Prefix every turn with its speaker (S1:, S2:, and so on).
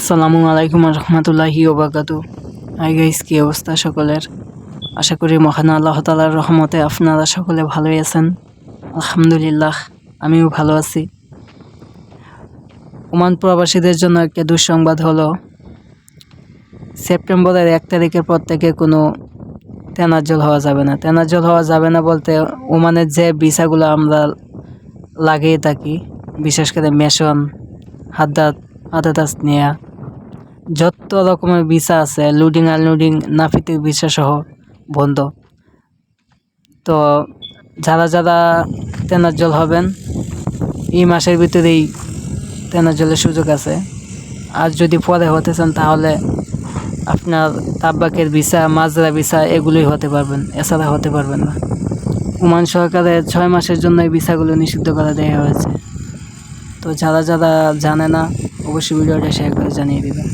S1: আসসালামু আলাইকুম রহমতুল্লাহি ওবাকাতু আই গাইস, কি অবস্থা সকলের? আশা করি মহান আল্লাহ তালার রহমতে আপনারা সকলে ভালোই আছেন। আলহামদুলিল্লাহ, আমিও ভালো আছি। ওমান প্রবাসীদের জন্য একটা দুঃসংবাদ হলো, সেপ্টেম্বরের এক তারিখের পর থেকে কোনো তেনাজ্জল হওয়া যাবে না। তেনাজ্জল হওয়া যাবে না বলতে ওমানের যে ভিসাগুলো আমরা লাগিয়ে থাকি, বিশেষ করে মেশন, হাদ্দাত হাদাতাস নেয়া যত রকমের ভিসা আছে লোডিং আনলোডিং নাফিতের ভিসা সহ বন্ধ। তো যারা যারা তেনাজ্জল হবেন, এই মাসের ভিতরেই তেনাজ্জলের সুযোগ আছে। আর যদি পরে হতে চান, তাহলে আপনার তাব্বাকের ভিসা, মাজরা ভিসা, এগুলোই হতে পারবেন। এছাড়া হতে পারবেন না। ওমান সরকারের ছয় মাসের জন্য এই ভিসাগুলো নিষিদ্ধ করে দেওয়া হয়েছে। তো যারা যারা জানে না, অবশ্যই ভিডিওটা শেয়ার করে জানিয়ে দিবেন।